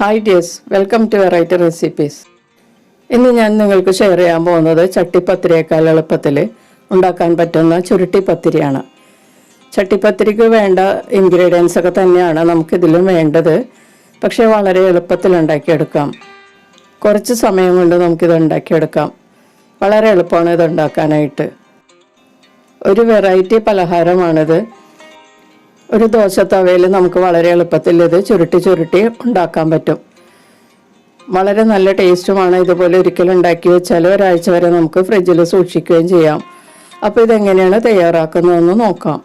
Hi dears welcome to variety recipes ഇന്ന് ഞാൻ നിങ്ങൾക്ക് ഷെയർ ചെയ്യാൻ പോകുന്നത് ചട്ടിപ്പത്തിരിയേക്കാൾ എളുപ്പത്തിൽ ഉണ്ടാക്കാൻ പറ്റുന്ന ചുരുട്ടി പത്തിരിയാണ്. ചട്ടിപ്പത്തിരിക്ക് വേണ്ട ഇൻഗ്രീഡിയൻസ് ഒക്കെ തന്നെയാണ് നമുക്കിതിലും വേണ്ടത്. പക്ഷേ വളരെ എളുപ്പത്തിൽ ഉണ്ടാക്കിയെടുക്കാം. കുറച്ച് സമയം കൊണ്ട് നമുക്കിത് ഉണ്ടാക്കിയെടുക്കാം. വളരെ എളുപ്പമാണ് ഇത് ഉണ്ടാക്കാനായിട്ട്. ഒരു വെറൈറ്റി പലഹാരമാണിത്. ഒരു ദോശ തവയിൽ നമുക്ക് വളരെ എളുപ്പത്തിൽ ഇത് ചുരുട്ടി ചുരുട്ടി ഉണ്ടാക്കാൻ പറ്റും. വളരെ നല്ല ടേസ്റ്റുമാണ് ഇതുപോലെ ഒരിക്കലും ഉണ്ടാക്കി വെച്ചാൽ ഒരാഴ്ച വരെ നമുക്ക് ഫ്രിഡ്ജിൽ സൂക്ഷിക്കുകയും ചെയ്യാം. അപ്പോൾ ഇതെങ്ങനെയാണ് തയ്യാറാക്കുന്നതെന്ന് നോക്കാം.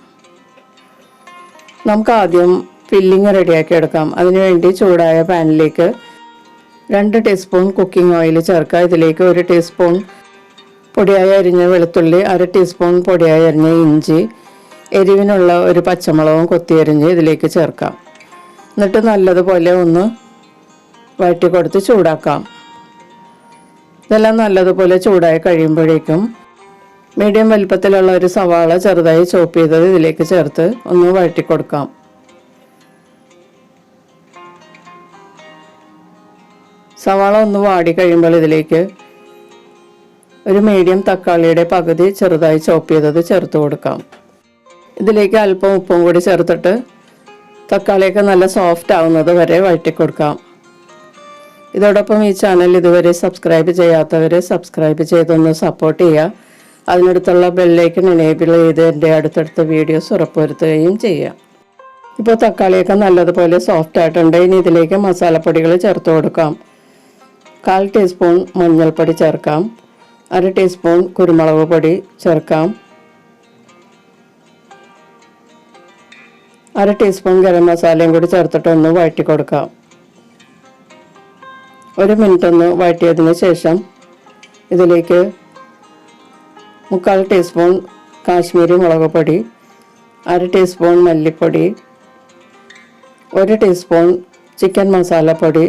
നമുക്ക് ആദ്യം ഫില്ലിങ് റെഡിയാക്കി എടുക്കാം. അതിനുവേണ്ടി ചൂടായ പാനിലേക്ക് രണ്ട് ടീസ്പൂൺ കുക്കിംഗ് ഓയിൽ ചേർക്കുക. ഇതിലേക്ക് ഒരു ടീസ്പൂൺ പൊടിയായി അരിഞ്ഞ വെളുത്തുള്ളി അര ടീസ്പൂൺ പൊടിയായി അരിഞ്ഞ ഇഞ്ചി എരിവിനുള്ള ഒരു പച്ചമുളകും കൊത്തിയരിഞ്ഞ് ഇതിലേക്ക് ചേർക്കാം. എന്നിട്ട് നല്ലതുപോലെ ഒന്ന് വഴറ്റി ചൂടാക്കാം. ഇതെല്ലാം നല്ലതുപോലെ ചൂടായി കഴിയുമ്പോഴേക്കും മീഡിയം വലുപ്പത്തിലുള്ള ഒരു സവാള ചെറുതായി ചോപ്പ് ചെയ്തത് ഇതിലേക്ക് ചേർത്ത് ഒന്ന് വഴറ്റി കൊടുക്കാം സവാള ഒന്ന് വാടി കഴിയുമ്പോൾ ഇതിലേക്ക് ഒരു മീഡിയം തക്കാളിയുടെ പകുതി ചെറുതായി ചോപ്പ് ചെയ്തത് ചേർത്ത് കൊടുക്കാം. ഇതിലേക്ക് അല്പം ഉപ്പും കൂടി ചേർത്തിട്ട് തക്കാളിയൊക്കെ നല്ല സോഫ്റ്റ് ആവുന്നത് വരെ വഴറ്റി കൊടുക്കാം ഇതോടൊപ്പം ഈ ചാനൽ ഇതുവരെ സബ്സ്ക്രൈബ് ചെയ്യാത്തവർ സബ്സ്ക്രൈബ് ചെയ്തൊന്ന് സപ്പോർട്ട് ചെയ്യുക. അതിനടുത്തുള്ള ബെല്ലൈക്കൺ എനേബിൾ ചെയ്ത് എന്റെ അടുത്തടുത്ത വീഡിയോസ് ഉറപ്പുവരുത്തുകയും ചെയ്യാം ഇപ്പോൾ തക്കാളിയൊക്കെ നല്ലതുപോലെ സോഫ്റ്റ് ആയിട്ടുണ്ട്. ഇനി ഇതിലേക്ക് മസാലപ്പൊടികൾ ചേർത്ത് കൊടുക്കാം. കാൽ ടീസ്പൂൺ മഞ്ഞൾപ്പൊടി ചേർക്കാം. അര ടീസ്പൂൺ കുരുമുളക് പൊടി ചേർക്കാം. അര ടീസ്പൂൺ ഗരം മസാലയും കൂടി ചേർത്തിട്ട് ഒന്ന് വഴറ്റി കൊടുക്കാം. ഒരു മിനിറ്റ് ഒന്ന് വഴറ്റിയതിന് ശേഷം ഇതിലേക്ക് മുക്കാൽ ടീസ്പൂൺ കാശ്മീരി മുളക് പൊടി അര ടീസ്പൂൺ മല്ലിപ്പൊടി ഒരു ടീസ്പൂൺ ചിക്കൻ മസാലപ്പൊടി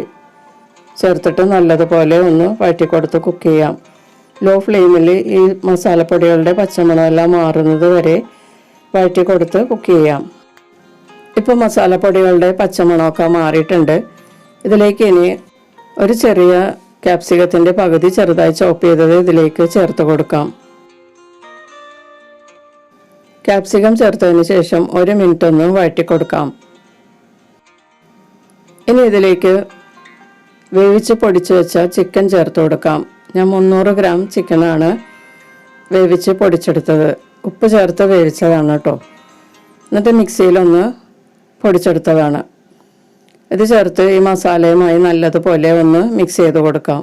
ചേർത്തിട്ട് നല്ലതുപോലെ ഒന്ന് വഴറ്റി കൊടുത്ത് കുക്ക് ചെയ്യാം. ലോ ഫ്ലെയിമിൽ ഈ മസാലപ്പൊടികളുടെ പച്ചമണമെല്ലാം മാറുന്നത് വരെ വഴറ്റി കൊടുത്ത് കുക്ക് ചെയ്യാം. ഇപ്പോൾ മസാലപ്പൊടികളുടെ പച്ചമുളകൊക്കെ മാറിയിട്ടുണ്ട്. ഇതിലേക്ക് ഇനി ഒരു ചെറിയ ക്യാപ്സികത്തിന്റെ പകുതി ചെറുതായി ചോപ്പ് ചെയ്തത് ഇതിലേക്ക് ചേർത്ത് കൊടുക്കാം. ക്യാപ്സികം ചേർത്തതിന് ശേഷം ഒരു മിനിറ്റ് ഒന്ന് വഴറ്റി കൊടുക്കാം. ഇനി ഇതിലേക്ക് വേവിച്ച് പൊടിച്ച് വെച്ച ചിക്കൻ ചേർത്ത് കൊടുക്കാം. ഞാൻ മുന്നൂറ് ഗ്രാം ചിക്കനാണ് വേവിച്ച് പൊടിച്ചെടുത്തത്. ഉപ്പ് ചേർത്ത് വേവിച്ചതാണ് കേട്ടോ. എന്നിട്ട് മിക്സിയിലൊന്ന് പൊടിച്ചെടുത്തതാണ്. ഇത് ചേർത്ത് ഈ മസാലയുമായി നല്ലതുപോലെ ഒന്ന് മിക്സ് ചെയ്ത് കൊടുക്കാം.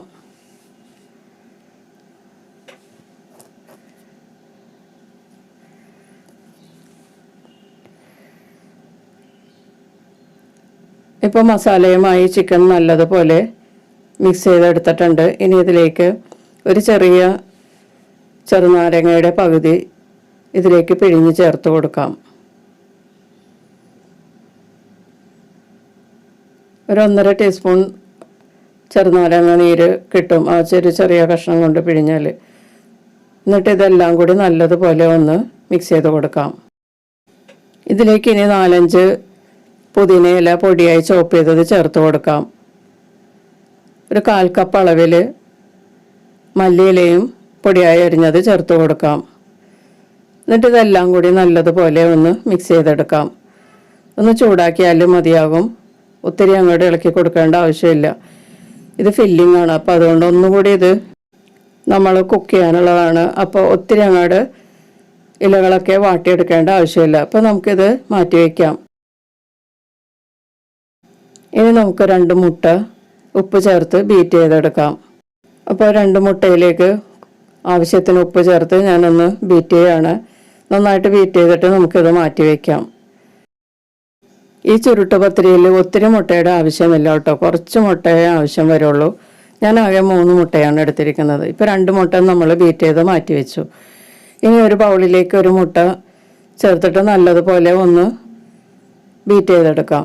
ഇപ്പോൾ മസാലയുമായി ചിക്കൻ നല്ലതുപോലെ മിക്സ് ചെയ്തെടുത്തിട്ടുണ്ട്. ഇനി ഇതിലേക്ക് ഒരു ചെറിയ ചെറുനാരങ്ങയുടെ പകുതി ഇതിലേക്ക് പിഴിഞ്ഞ് ചേർത്ത് കൊടുക്കാം. ഒരു ഒന്നര ടീസ്പൂൺ ചെറുനാരങ്ങ നീര് കിട്ടും. ആ ചെറിയ ചെറിയ കഷ്ണം കൊണ്ട് പിഴിഞ്ഞാൽ എന്നിട്ട് ഇതെല്ലാം കൂടി നല്ലതുപോലെ ഒന്ന് മിക്സ് ചെയ്ത് കൊടുക്കാം. ഇതിലേക്ക് ഇനി നാലഞ്ച് പുതിനയില പൊടിയായി ചോപ്പ് ചെയ്തത് ചേർത്ത് കൊടുക്കാം. ഒരു കാൽ കപ്പ് അളവിൽ മല്ലിയിലയും പൊടിയായി അരിഞ്ഞത് ചേർത്ത് കൊടുക്കാം. എന്നിട്ട് ഇതെല്ലാം കൂടി നല്ലതുപോലെ ഒന്ന് മിക്സ് ചെയ്തെടുക്കാം. ഒന്ന് ചൂടാക്കിയാലും മതിയാകും. ഒത്തിരി അങ്ങോട്ട് ഇളക്കി കൊടുക്കേണ്ട ആവശ്യമില്ല. ഇത് ഫില്ലിംഗ് ആണ്. അപ്പോൾ അതുകൊണ്ട് ഒന്നുകൂടി ഇത് നമ്മൾ കുക്ക് ചെയ്യാനുള്ളതാണ്. അപ്പോൾ ഒത്തിരി അങ്ങോട്ട് ഇലകളൊക്കെ വാട്ടിയെടുക്കേണ്ട ആവശ്യമില്ല. അപ്പോൾ നമുക്കിത് മാറ്റി വയ്ക്കാം ഇനി നമുക്ക് രണ്ട് മുട്ട ഉപ്പ് ചേർത്ത് ബീറ്റ് ചെയ്തെടുക്കാം. അപ്പോൾ രണ്ട് മുട്ടയിലേക്ക് ആവശ്യത്തിന് ഉപ്പ് ചേർത്ത് ഞാനൊന്ന് ബീറ്റ് ചെയ്യാണ്. നന്നായിട്ട് ബീറ്റ് ചെയ്തിട്ട് നമുക്കിത് മാറ്റി വയ്ക്കാം ഈ ചുരുട്ട് പത്തിരിയിൽ ഒത്തിരി മുട്ടയുടെ ആവശ്യമില്ല കേട്ടോ. കുറച്ച് മുട്ടയെ ആവശ്യം വരുള്ളൂ. ഞാൻ ആകെ മൂന്ന് മുട്ടയാണ് എടുത്തിരിക്കുന്നത്. ഇപ്പോൾ രണ്ട് മുട്ട നമ്മൾ ബീറ്റ് ചെയ്ത് മാറ്റി വെച്ചു. ഇനി ഒരു ബൗളിലേക്ക് ഒരു മുട്ട ചേർത്തിട്ട് നല്ലതുപോലെ ഒന്ന് ബീറ്റ് ചെയ്തെടുക്കാം.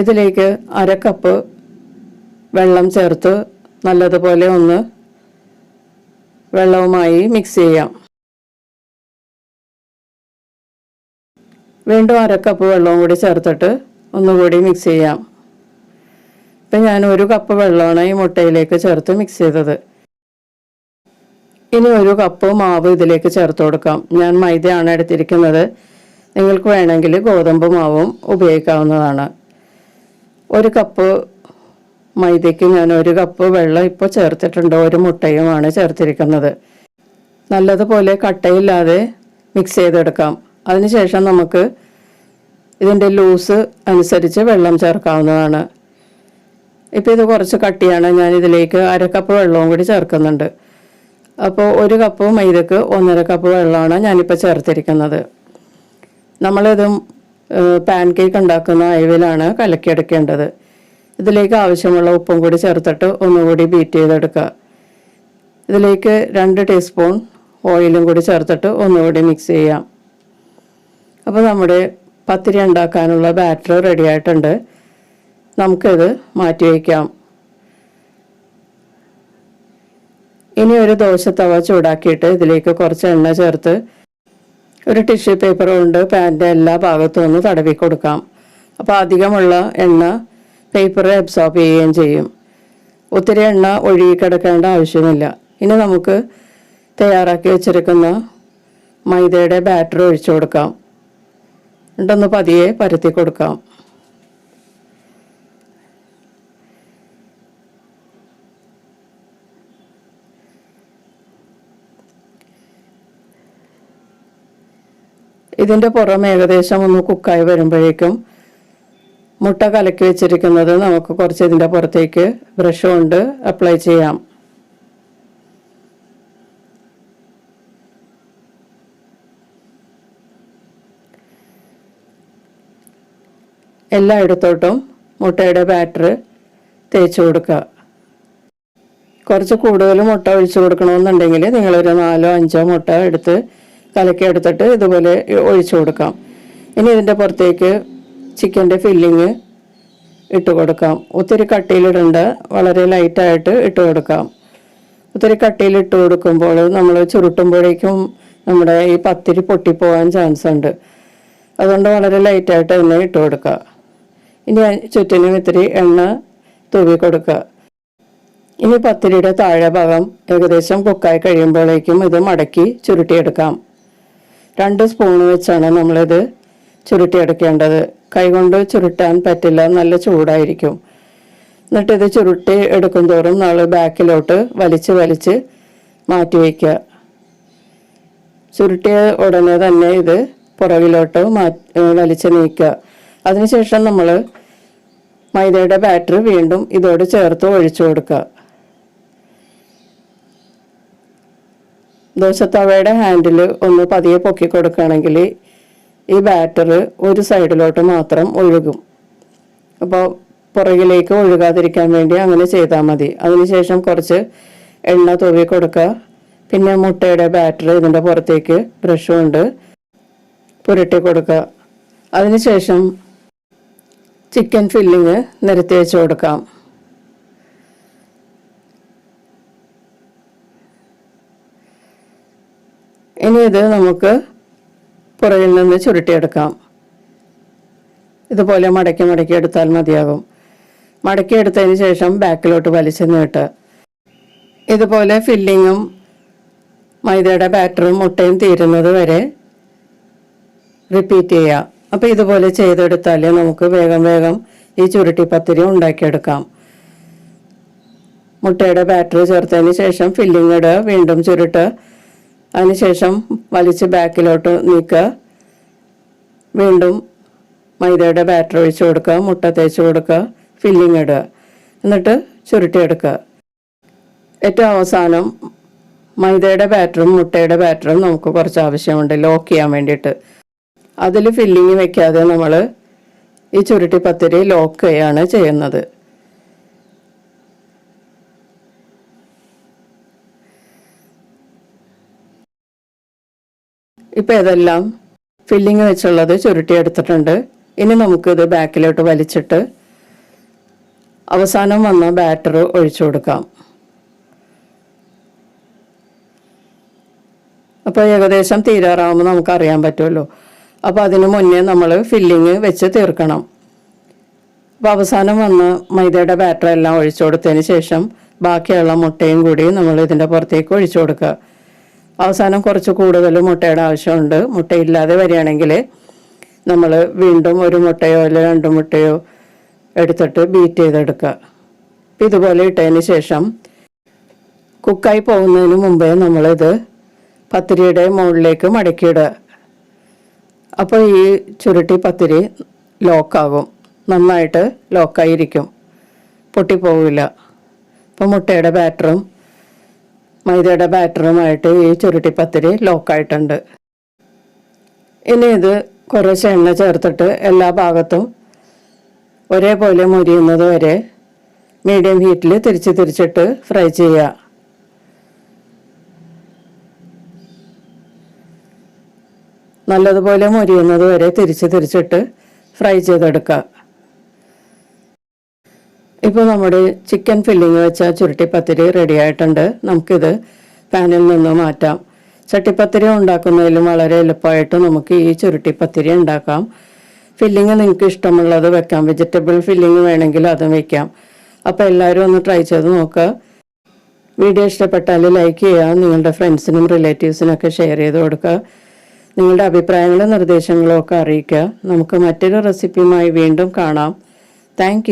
ഇതിലേക്ക് അര കപ്പ് വെള്ളം ചേർത്ത് നല്ലതുപോലെ ഒന്ന് വെള്ളവുമായി മിക്സ് ചെയ്യാം. വീണ്ടും അര കപ്പ് വെള്ളവും കൂടി ചേർത്തിട്ട് ഒന്നുകൂടി മിക്സ് ചെയ്യാം. ഇപ്പം ഞാൻ ഒരു കപ്പ് വെള്ളമാണ് ഈ മുട്ടയിലേക്ക് ചേർത്ത് മിക്സ് ചെയ്തത്. ഇനി ഒരു കപ്പ് മാവ് ഇതിലേക്ക് ചേർത്ത് കൊടുക്കാം. ഞാൻ മൈദയാണ് എടുത്തിരിക്കുന്നത്. നിങ്ങൾക്ക് വേണമെങ്കിൽ ഗോതമ്പ് മാവും ഉപയോഗിക്കാവുന്നതാണ്. ഒരു കപ്പ് മൈദയ്ക്ക് ഞാൻ ഒരു കപ്പ് വെള്ളം ഇപ്പോൾ ചേർത്തിട്ടുണ്ട്. ഒരു മുട്ടയുമാണ് ചേർത്തിരിക്കുന്നത്. നല്ലതുപോലെ കട്ടയില്ലാതെ മിക്സ് ചെയ്തെടുക്കാം. അതിനുശേഷം നമുക്ക് ഇതിന്റെ ലൂസ് അനുസരിച്ച് വെള്ളം ചേർക്കാവുന്നതാണ്. ഇപ്പോൾ ഇത് കുറച്ച് കട്ടിയാണ്. ഞാൻ ഇതിലേക്ക് അര കപ്പ് വെള്ളവും കൂടി ചേർക്കുന്നുണ്ട്. അപ്പോൾ ഒരു കപ്പ് മൈദക്ക് ഒന്നര കപ്പ് വെള്ളമാണ് ഞാനിപ്പോൾ ചേർത്തിരിക്കുന്നത്. നമ്മളിതും പാൻ കേക്ക് ഉണ്ടാക്കുന്ന അയവിലാണ് കലക്കിയെടുക്കേണ്ടത്. ഇതിലേക്ക് ആവശ്യമുള്ള ഉപ്പും കൂടി ചേർത്തിട്ട് ഒന്നുകൂടി ബീറ്റ് ചെയ്തെടുക്കുക. ഇതിലേക്ക് രണ്ട് ടീസ്പൂൺ ഓയിലും കൂടി ചേർത്തിട്ട് ഒന്നുകൂടി മിക്സ് ചെയ്യാം. അപ്പോൾ നമ്മുടെ പത്തിരി ഉണ്ടാക്കാനുള്ള ബാറ്റർ റെഡി ആയിട്ടുണ്ട്. നമുക്കിത് മാറ്റി വയ്ക്കാം. ഇനി ഒരു ദോശത്തവ ചൂടാക്കിയിട്ട് ഇതിലേക്ക് കുറച്ച് എണ്ണ ചേർത്ത് ഒരു ടിഷ്യൂ പേപ്പർ കൊണ്ട് പാന്റെ എല്ലാ ഭാഗത്തും ഒന്ന് തടവി കൊടുക്കാം. അപ്പോൾ അധികമുള്ള എണ്ണ പേപ്പർ അബ്സോർബ് ചെയ്യുകയും ചെയ്യും. ഒത്തിരി എണ്ണ ഒഴുകി കിടക്കേണ്ട ആവശ്യമില്ല. ഇനി നമുക്ക് തയ്യാറാക്കി വെച്ചിരിക്കുന്ന മൈദയുടെ ബാറ്റർ ഒഴിച്ചു കൊടുക്കാം. എന്നിട്ടൊന്ന് പതിയെ പരത്തി കൊടുക്കാം. ഇതിന്റെ പുറം ഏകദേശം ഒന്ന് കുക്കായി വരുമ്പോഴേക്കും മുട്ട കലക്കി വെച്ചിരിക്കുന്നത് നമുക്ക് കുറച്ച് ഇതിന്റെ പുറത്തേക്ക് ബ്രഷ് കൊണ്ട് അപ്ലൈ ചെയ്യാം. എല്ലായിടത്തോട്ടും മുട്ടയുടെ ബാറ്റർ തേച്ച് കൊടുക്കുക. കുറച്ച് കൂടുതൽ മുട്ട ഒഴിച്ചു കൊടുക്കണമെന്നുണ്ടെങ്കിൽ നിങ്ങളൊരു നാലോ അഞ്ചോ മുട്ട എടുത്ത് കലക്കി എടുത്തിട്ട് ഇതുപോലെ ഒഴിച്ചു കൊടുക്കാം. ഇനി ഇതിന്റെ പുറത്തേക്ക് ചിക്കന്റെ ഫില്ലിങ് ഇട്ട് കൊടുക്കാം. ഒത്തിരി കട്ടിയിലിടണ്ട വളരെ ലൈറ്റായിട്ട് ഇട്ട് കൊടുക്കാം. ഒത്തിരി കട്ടിയിലിട്ട് കൊടുക്കുമ്പോൾ നമ്മൾ ചുരുട്ടുമ്പോഴേക്കും നമ്മുടെ ഈ പത്തിരി പൊട്ടിപ്പോകാൻ ചാൻസ് ഉണ്ട്. അതുകൊണ്ട് വളരെ ലൈറ്റായിട്ട് തന്നെ ഇട്ട് കൊടുക്കുക. ഇനി ചുറ്റിനും ഇത്തിരി എണ്ണ തൂവി കൊടുക്കുക. ഇനി പത്തിരിയുടെ താഴെ ഭാഗം ഏകദേശം കുക്കായി കഴിയുമ്പോഴേക്കും ഇത് മടക്കി ചുരുട്ടിയെടുക്കാം. രണ്ട് സ്പൂൺ വെച്ചാണ് നമ്മളിത് ചുരുട്ടിയെടുക്കേണ്ടത്. കൈകൊണ്ട് ചുരുട്ടാൻ പറ്റില്ല നല്ല ചൂടായിരിക്കും. എന്നിട്ട് ഇത് ചുരുട്ടി എടുക്കും തോറും നമ്മൾ ബാക്കിലോട്ട് വലിച്ച് വലിച്ച് മാറ്റി വയ്ക്കുക. ചുരുട്ടിയ ഉടനെ തന്നെ ഇത് പുറകിലോട്ട് മാറ്റി വലിച്ച് നീക്കുക. അതിനുശേഷം നമ്മൾ മൈദയുടെ ബാറ്റർ വീണ്ടും ഇതോട് ചേർത്ത് ഒഴിച്ചു കൊടുക്കുക. ദോശത്തവയുടെ ഹാൻഡിൽ ഒന്ന് പതിയെ പൊക്കി കൊടുക്കുകയാണെങ്കിൽ ഈ ബാറ്റർ ഒരു സൈഡിലോട്ട് മാത്രം ഒഴുകും. അപ്പോൾ പുറകിലേക്ക് ഒഴുകാതിരിക്കാൻ വേണ്ടി അങ്ങനെ ചെയ്താൽ മതി. അതിനുശേഷം കുറച്ച് എണ്ണ തൂവി കൊടുക്കുക പിന്നെ മുട്ടയുടെ ബാറ്റർ ഇതിന്റെ പുറത്തേക്ക് ബ്രഷ് കൊണ്ട് പുരട്ടി കൊടുക്കുക അതിനുശേഷം ചിക്കൻ ഫില്ലിങ് നിരത്തി വെച്ച് കൊടുക്കാം. ഇനി ഇത് നമുക്ക് പുറകിൽ നിന്ന് ചുരുട്ടിയെടുക്കാം. ഇതുപോലെ മടക്കി മടക്കി എടുത്താൽ മതിയാകും. മടക്കി എടുത്തതിന് ശേഷം ബാക്കിലോട്ട് വലിച്ചു നീട്ട്. ഇതുപോലെ ഫില്ലിങ്ങും മൈദയുടെ ബാറ്ററും മുട്ടയും തീരുന്നത് വരെ റിപ്പീറ്റ് ചെയ്യുക അപ്പോൾ ഇതുപോലെ ചെയ്തെടുത്താൽ നമുക്ക് വേഗം വേഗം ഈ ചുരുട്ടി പത്തിരി ഉണ്ടാക്കിയെടുക്കാം. മുട്ടയുടെ ബാറ്ററി ചേർത്തതിന് ശേഷം ഫില്ലിംഗ് ഇടുക വീണ്ടും ചുരുട്ടുക അതിനുശേഷം വലിച്ച് ബാക്കിലോട്ട് നീക്കുക. വീണ്ടും മൈദയുടെ ബാറ്റർ ഒഴിച്ചു കൊടുക്കുക മുട്ട തേച്ച് കൊടുക്കുക ഫില്ലിങ് ഇടുക. എന്നിട്ട് ചുരുട്ടിയെടുക്കുക. ഏറ്റവും അവസാനം മൈദയുടെ ബാറ്ററും മുട്ടയുടെ ബാറ്ററും നമുക്ക് കുറച്ച് ആവശ്യമുണ്ട് ലോക്ക് ചെയ്യാൻ വേണ്ടിയിട്ട്. അതിൽ ഫില്ലിങ് വെക്കാതെ നമ്മൾ ഈ ചുരുട്ടി പത്തിരി ലോക്ക് ചെയ്യാണ് ചെയ്യുന്നത്. ഇപ്പം ഇതെല്ലാം ഫില്ലിങ് വെച്ചുള്ളത് ചുരുട്ടി എടുത്തിട്ടുണ്ട്. ഇനി നമുക്കിത് ബാക്കിലോട്ട് വലിച്ചിട്ട് അവസാനം വന്ന ബാറ്റർ ഒഴിച്ചു കൊടുക്കാം. അപ്പോൾ ഏകദേശം തീരാറാവുമ്പോൾ നമുക്ക് അറിയാൻ പറ്റുമല്ലോ. അപ്പോൾ അതിന് മുന്നേ നമ്മൾ ഫില്ലിങ് വെച്ച് തീർക്കണം. അപ്പോൾ അവസാനം വന്ന് മൈദയുടെ ബാറ്റർ എല്ലാം ഒഴിച്ചു കൊടുത്തതിന് ശേഷം ബാക്കിയുള്ള മുട്ടയും കൂടി നമ്മൾ ഇതിന്റെ പുറത്തേക്ക് ഒഴിച്ചു കൊടുക്കുക. അവസാനം കുറച്ച് കൂടുതൽ മുട്ടയുടെ ആവശ്യമുണ്ട്. മുട്ടയില്ലാതെ വരികയാണെങ്കിൽ നമ്മൾ വീണ്ടും ഒരു മുട്ടയോ അല്ലെ രണ്ട് മുട്ടയോ എടുത്തിട്ട് ബീറ്റ് ചെയ്തെടുക്കുക. അപ്പം ഇതുപോലെ ഇട്ടതിന് ശേഷം കുക്കായി പോകുന്നതിന് മുമ്പേ നമ്മളിത് പത്തിരിയുടെ മുകളിലേക്ക് മടക്കിയിടുക. അപ്പോൾ ഈ ചുരുട്ടി പത്തിരി ലോക്കാകും നന്നായിട്ട് ലോക്കായിരിക്കും പൊട്ടിപ്പോവില്ല. അപ്പോൾ മുട്ടയുടെ ബാറ്ററും മൈദയുടെ ബാറ്ററുമായിട്ട് ഈ ചുരുട്ടി പത്തിരി ലോക്കായിട്ടുണ്ട്. ഇനി ഇത് കുറച്ച് എണ്ണ ചേർത്തിട്ട് എല്ലാ ഭാഗത്തും ഒരേപോലെ മുരിയുന്നത് വരെ മീഡിയം ഹീറ്റിൽ തിരിച്ച് തിരിച്ചിട്ട് ഫ്രൈ ചെയ്യുക. നല്ലതുപോലെ മുരിയുന്നത് വരെ തിരിച്ച് തിരിച്ചിട്ട് ഫ്രൈ ചെയ്തെടുക്കുക. ഇപ്പോൾ നമ്മുടെ ചിക്കൻ ഫില്ലിങ് വെച്ച ചുരുട്ടിപ്പത്തിരി റെഡി ആയിട്ടുണ്ട്. നമുക്കിത് പാനിൽ നിന്ന് മാറ്റാം. ചട്ടിപ്പത്തിരി ഉണ്ടാക്കുന്നതിലും വളരെ എളുപ്പമായിട്ട് നമുക്ക് ഈ ചുരുട്ടിപ്പത്തിരി ഉണ്ടാക്കാം. ഫില്ലിങ് നിങ്ങൾക്ക് ഇഷ്ടമുള്ളത് വെക്കാം. വെജിറ്റബിൾ ഫില്ലിങ് വേണമെങ്കിൽ അതും വെക്കാം. അപ്പോൾ എല്ലാവരും ഒന്ന് ട്രൈ ചെയ്ത് നോക്കുക വീഡിയോ ഇഷ്ടപ്പെട്ടാൽ ലൈക്ക് ചെയ്യുക. നിങ്ങളുടെ ഫ്രണ്ട്സിനും റിലേറ്റീവ്സിനൊക്കെ ഷെയർ ചെയ്ത് കൊടുക്കുക. നിങ്ങളുടെ അഭിപ്രായങ്ങളും നിർദ്ദേശങ്ങളും ഒക്കെ അറിയിക്കുക. നമുക്ക് മറ്റൊരു റെസിപ്പിയുമായി വീണ്ടും കാണാം. താങ്ക്